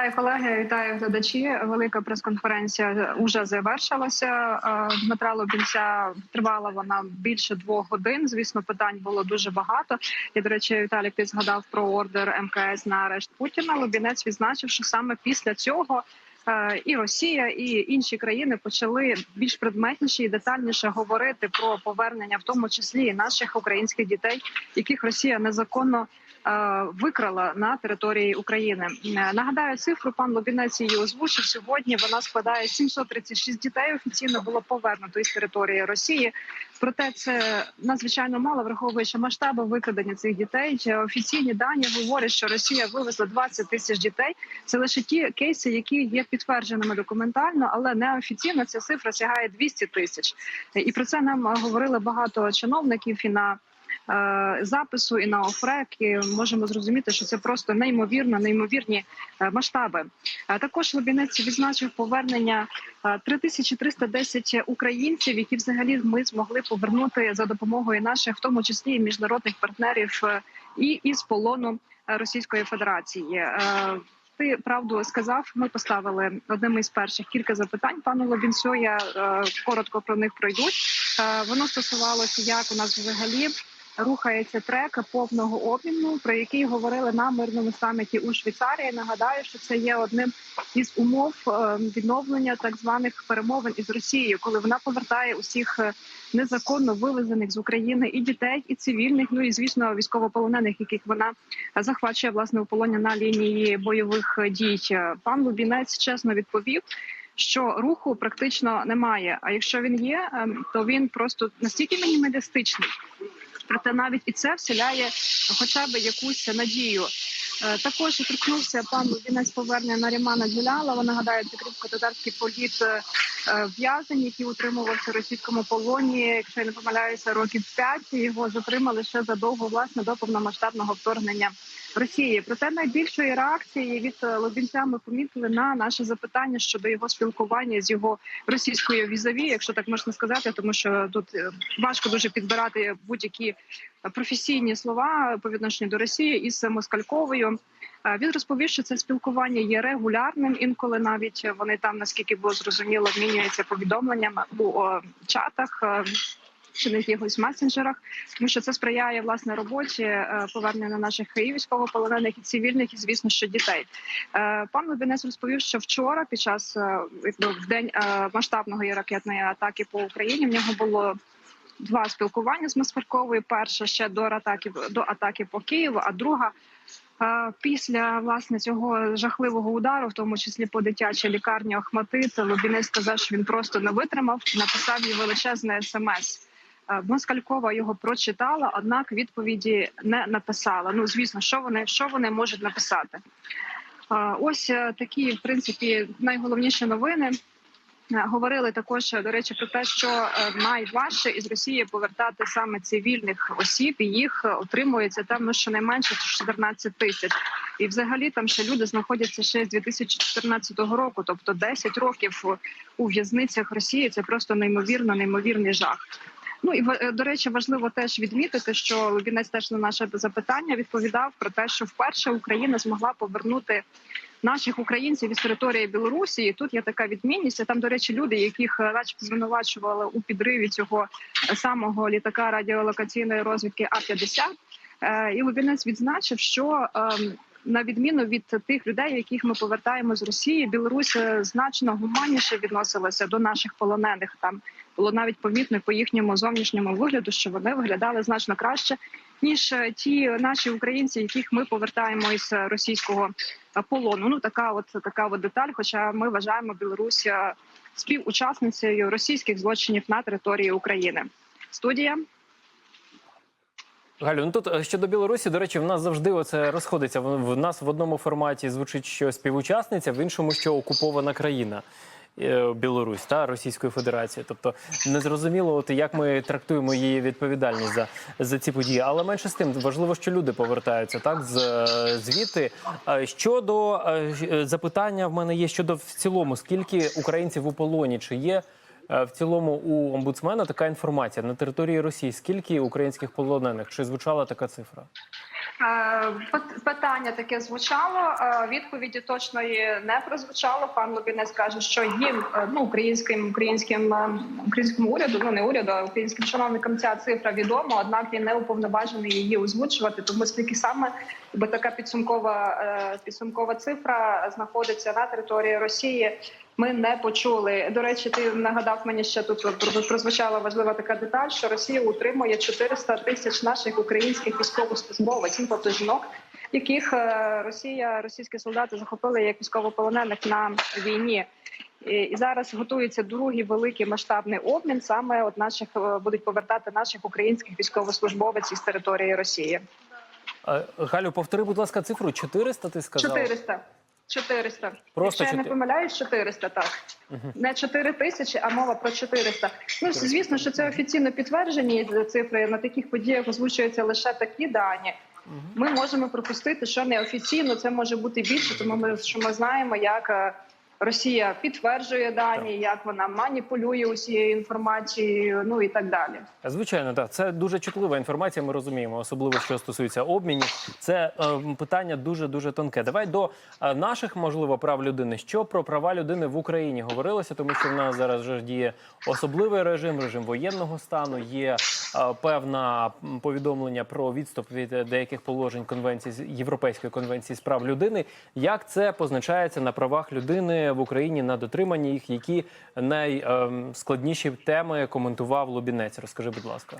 Вітаю колеги, вітаю глядачі. Велика прес-конференція вже завершилася. Е, Дмитра Лобінця тривала вона більше двох годин. Звісно, питань було дуже багато. І, до речі, Віталій ти згадав про ордер МКС на арешт Путіна. Лобінець відзначив, що саме після цього. е, І Росія, і інші країни почали більш предметніше і детальніше говорити про повернення, в тому числі і наших українських дітей, яких Росія незаконно викрала на території України. Е, Нагадаю цифру. Пан Лобінець її озвучив сьогодні. Вона складає 736 дітей. Офіційно було повернуто із території Росії. Проте це надзвичайно мало, враховуючи масштаби викрадення цих дітей. Е, Офіційні дані говорять, що Росія вивезла 20 тисяч дітей. Це лише ті кейси, які є підтвердженими документально, але неофіційно ця цифра сягає 200 тисяч. Е, І про це нам е, говорили багато чиновників і на е, запису і на ОФРЕК. І можемо зрозуміти, що це просто неймовірно, неймовірні е, масштаби. Е, Також Лобінець відзначив повернення е, 3310 українців, які взагалі ми змогли повернути за допомогою наших, в тому числі міжнародних партнерів, е, і із полону е, Російської Федерації. Е, Ти правду сказав. Ми поставили одним із перших кілька запитань пану Лобінцю. Я е, коротко про них пройдуть. Е, Воно стосувалося, як у нас взагалі рухається трек повного обміну, про який говорили на мирному саміті у Швейцарії. Нагадаю, що це є одним із умов е, відновлення так званих перемовин із Росією, коли вона повертає усіх е, незаконно вивезених з України і дітей, і цивільних, ну і звісно військовополонених, яких вона захвачує власне у полоні на лінії бойових дій. Пан Лубінець чесно відповів. Що руху практично немає. А якщо він є, ем, то він просто настільки мінімалістичний. Проте навіть і це вселяє хоча б якусь надію. Е, Також торкнувся пан Лубінець повернення Нарімана Джулялова. Нагадаю, це кримсько-татарський політ е, в'язень, який утримувався в російському полоні. Якщо я не помиляюся, років п'ять його затримали ще задовго власне до повномасштабного вторгнення Росії. Проте найбільшої реакції від е, Лобінця ми помітили на наше запитання щодо його спілкування з його російською візаві, якщо так можна сказати, тому що тут е, важко дуже підбирати будь-які професійні слова по відношенню до Росії із Москальковою. Е, Він розповів, що це спілкування є регулярним. Інколи навіть вони там, наскільки було зрозуміло, обмінюються повідомленнями у чатах. Чи на якихось месенджерах, тому що це сприяє власне роботі е, повернення наших військовополонених і цивільних, і звісно, що дітей. Е, Пан Лубінець розповів, що вчора, під час е, в день масштабної ракетної атаки по Україні, в нього було два спілкування з Москальковою. Перша ще до атаки до атаки по Києву, а друга. Після власне цього жахливого удару, в тому числі по дитячій лікарні Охматит, Лубінець сказав, що він просто не витримав, написав їй величезне смс. Е, Москалькова його прочитала, однак відповіді не написала. Ну звісно, що вони що вони можуть написати. Е, Ось е, такі, в принципі, найголовніші новини. Говорили також до речі про те, що найважче із Росії повертати саме цивільних осіб. і Їх отримується там ну, щонайменше 14 тисяч. І взагалі там ще люди знаходяться ще з 2014 року, тобто 10 років у в'язницях Росії. Це просто неймовірно, неймовірний жах. Ну і е, до речі, важливо теж відмітити, що Лубінець теж на наше запитання відповідав про те, що вперше Україна змогла повернути наших українців із території Білорусі. І тут є така відмінність. Там, до речі, люди, яких е, начебто звинувачували у підриві цього е, самого літака радіолокаційної розвідки А 50 Е, І Лубінець відзначив, що ем, на відміну від тих людей, яких ми повертаємо з Росії, Білорусь е, значно гуманніше відносилася до наших полонених. Там було навіть помітно по їхньому зовнішньому вигляду, що вони виглядали значно краще ніж е, ті наші українці, яких ми повертаємо із е, російського полону. Ну така, от така от деталь. Хоча ми вважаємо Білорусь співучасницею російських злочинів на території України. Студія. Галю, ну тут е, щодо Білорусі, до речі, в нас завжди оце розходиться. В нас в одному форматі звучить, що співучасниця, в іншому, що окупована країна. е, Білорусь та Російської Федерації, тобто незрозуміло, от як ми трактуємо її відповідальність за, за ці події. Але менше з тим важливо, що люди повертаються так з е, звідти. Щодо запитання, в мене є щодо в цілому, скільки українців у полоні, чи є В цілому у омбудсмена така інформація на території Росії. Скільки українських полонених? Чи звучала така цифра? Е, Питання таке звучало. е, Відповіді точної не прозвучало. Пан Лобінець каже, що їм е, ну українським українським українському уряду, ну не уряду, а українським чиновникам ця цифра відома. Однак він не уповноважений її озвучувати. Тому скільки саме бо така підсумкова підсумкова цифра знаходиться на території Росії. Ми не почули. До речі, ти нагадав мені ще тут прозвучала важлива така деталь, що Росія утримує 400 тисяч наших українських військовослужбовців, тобто жінок, яких е, Росія, російські солдати захопили як військовополонених на війні. І, зараз готується другий великий масштабний обмін. Саме от наших е, будуть повертати наших українських військовослужбовців з території Росії. Галю, повтори, будь ласка, цифру 400 ти сказала? 400. 400. Просто Якщо я не 400. помиляюсь, 400, так. Не 4 тисячі, а мова про 400. Ну, звісно, що це офіційно підтверджені цифри. На таких подіях озвучуються лише такі дані. Ми можемо припустити, що неофіційно це може бути більше, тому ми, що ми знаємо, як е, Росія підтверджує дані, як вона маніпулює усією інформацією, ну і так далі. Звичайно, так. Це дуже чутлива інформація. Ми розуміємо, особливо що стосується обмінів. Це е, питання дуже дуже тонке. Давай до е, наших можливо прав людини. Що про права людини в Україні говорилося, тому що в нас зараз вже діє особливий режим, режим воєнного стану. Є е, певна м, повідомлення про відступ від деяких положень конвенції з- Європейської конвенції з прав людини. Як це позначається на правах людини в Україні на дотриманні їх? Які найскладніші теми коментував Лубінець? Розкажи, будь ласка.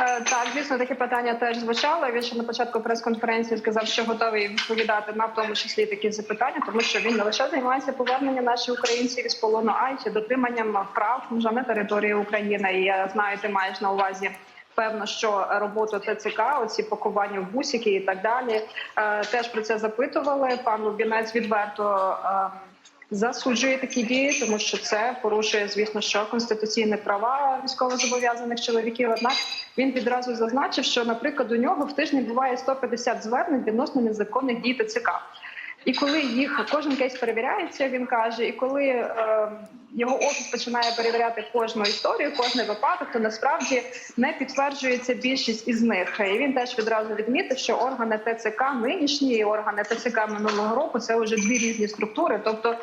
Е, Так, звісно, таке питання теж звучало. Він ще на початку прес-конференції сказав, що готовий відповідати на в тому числі такі запитання, тому що він не лише займається поверненням наших українців із полону, а й ще дотриманням прав вже на території України. І я знаю, ти маєш на увазі. Певно, що роботу ТЦК, оці пакування в бусики і так далі, е, теж про це запитували. Пан Лубінець відверто е, засуджує такі дії, тому що це порушує, звісно, що конституційні права військовозобов'язаних чоловіків. Однак він відразу зазначив, що, наприклад, у нього в тижні буває 150 звернень відносно незаконних дій ТЦК. І коли їх кожен кейс перевіряється, він каже, і коли е, його офіс починає перевіряти кожну історію, кожний випадок, то насправді не підтверджується більшість із них. І він теж відразу відмітив, що органи ТЦК нинішні і органи ТЦК минулого року це вже дві різні структури. Тобто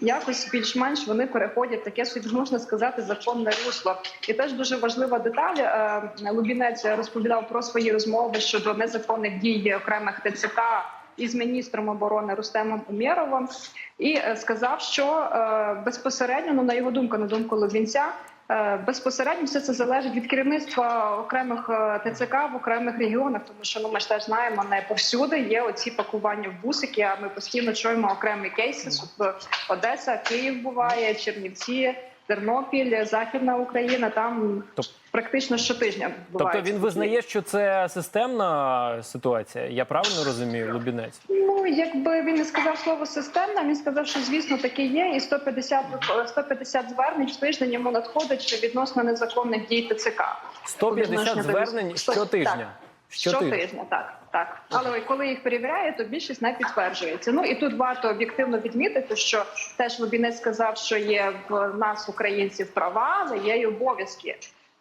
якось більш-менш вони переходять таке собі можна сказати законне русло. І теж дуже важлива деталь. е, Лубінець розповідав про свої розмови щодо незаконних дій окремих ТЦК із міністром оборони Рустемом Умєровим і е, сказав, що е, безпосередньо, ну на його думку, на думку Лубінця. е, Безпосередньо все це залежить від керівництва окремих ТЦК в окремих регіонах, тому що ну ми ж теж знаємо, не повсюди є оці пакування в бусики. А ми постійно чуємо окремі кейси. Одеса, Київ буває, Чернівці, Тернопіль, Західна Україна. Там Тоб- практично щотижня буває. Тобто він визнає, що це системна ситуація. Я правильно розумію, Лубінець? Ну, якби він не сказав слово системна, він сказав, що звісно таке є, і 150, 150 звернень в тиждень йому надходить відносно незаконних дій ТЦК. 150 Відносно звернень щотижня. Так. Щотижня, так, так. Але коли їх перевіряє, то більшість не підтверджується. Ну і тут варто об'єктивно відмітити, що теж Лубінець сказав, що є в нас українців права, але є й обов'язки.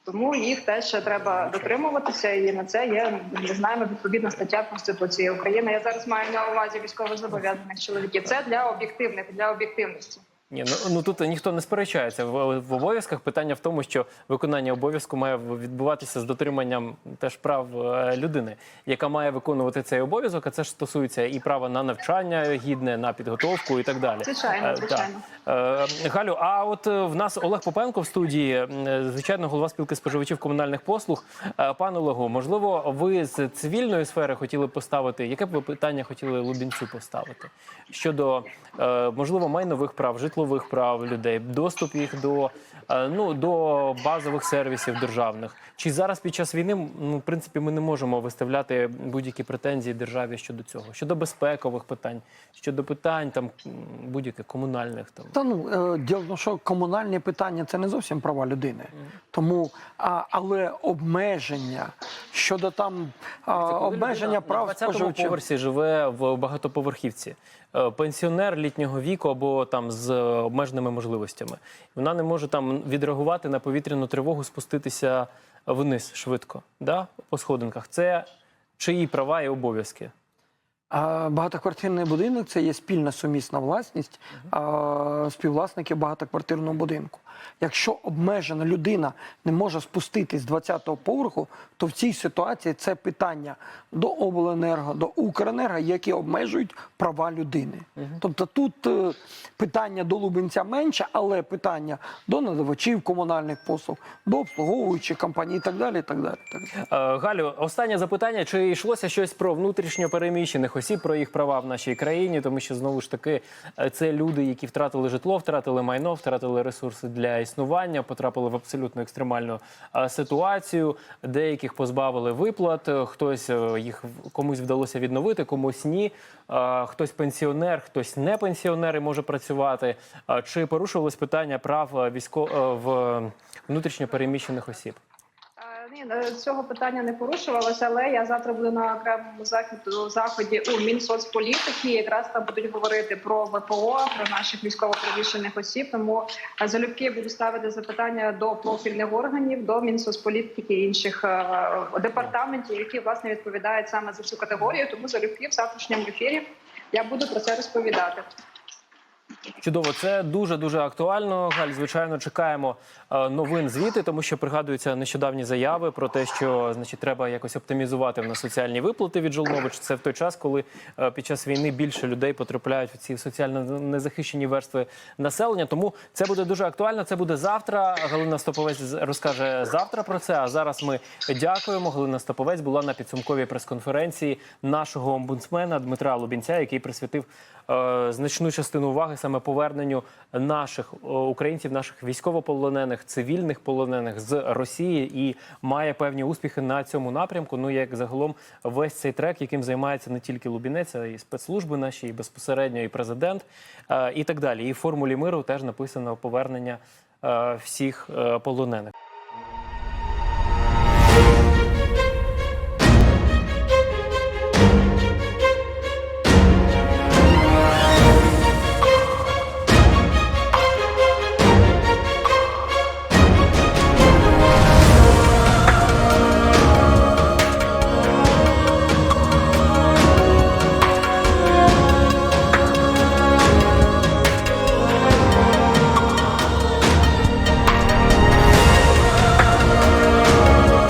Тому їх теж треба дотримуватися, і на це є ми знаємо відповідна стаття Конституції України. Я зараз маю на увазі військовозобов'язаних чоловіків. Це для об'єктивних, для об'єктивності. Ні, ну, ну тут ніхто не сперечається в, в обов'язках. Питання в тому, що виконання обов'язку має відбуватися з дотриманням теж прав е, людини, яка має виконувати цей обов'язок. А це ж стосується і права на навчання гідне, на підготовку і так далі. Звичайно, Е, звичайно. так. Е, Галю, а от в нас Олег Попенко в студії, звичайно, голова спілки споживачів комунальних послуг. Пане Олегу, можливо, ви з цивільної сфери хотіли поставити, яке б ви питання хотіли Лубінцю поставити щодо можливо майнових прав, житлових прав людей, доступ їх до, е, ну, до базових сервісів державних? Чи зараз під час війни ну, в принципі ми не можемо виставляти будь-які претензії державі щодо цього? Щодо безпекових питань, щодо питань там будь-яких комунальних там. Та ну е, діло що комунальні питання це не зовсім права людини. Тому а, але обмеження щодо там а, обмеження людина прав на 20-му споживачів. поверсі живе в багатоповерхівці. Е, Пенсіонер літнього віку або там з обмеженими можливостями. Вона не може там відреагувати на повітряну тривогу, спуститися вниз швидко, да? по сходинках. Це чиї права і обов'язки? Багатоквартирний будинок це є спільна сумісна власність а, співвласників багатоквартирного будинку. Якщо обмежена людина не може спуститись з 20-го поверху, то в цій ситуації це питання до обленерго, до Укренерго, які обмежують права людини. Тобто тут е, питання до Лубенця менше, але питання до надавачів комунальних послуг, до обслуговуючих компаній і так далі. І так далі, так далі. Е, Галю, останнє запитання: чи йшлося щось про внутрішньо переміщених осіб, про їх права в нашій країні? Тому що знову ж таки е, це люди, які втратили житло, втратили майно, втратили ресурси для існування, потрапили в абсолютно екстремальну е, ситуацію. Деяких позбавили виплат, е, хтось е, їх комусь вдалося відновити, комусь ні. Хтось пенсіонер, хтось не пенсіонер і може працювати. Чи порушувалось питання прав військо в внутрішньо переміщених осіб? Ні, е, цього питання не порушувалося, але я завтра буду на окремому заходу заході у Мінсоцполітики. Якраз там будуть говорити про ВПО, про наших військово-переміщених осіб. Тому е, залюбки буду ставити запитання до профільних органів, до Мінсоцполітики і інших е, департаментів, які власне відповідають саме за цю категорію. Тому залюбки в завтрашньому ефірі я буду про це розповідати. Чудово, це дуже дуже актуально. Галь, звичайно, чекаємо е, новин звіти, тому що пригадуються нещодавні заяви про те, що значить треба якось оптимізувати в нас соціальні виплати від Жолнович. Це в той час, коли е, під час війни більше людей потрапляють в ці соціально незахищені верстви населення. Тому це буде дуже актуально. Це буде завтра. Галина Стоповець розкаже завтра про це. А зараз ми дякуємо. Галина Стоповець була на підсумковій прес-конференції нашого омбудсмена Дмитра Лубінця, який присвятив значну частину уваги саме поверненню наших е, українців, наших військовополонених, цивільних полонених з Росії і має певні успіхи на цьому напрямку. Ну як загалом весь цей трек, яким займається не тільки Лубінець, а і спецслужби наші, і безпосередньо і президент, е, і так далі. І в формулі миру теж написано повернення е, всіх е, полонених.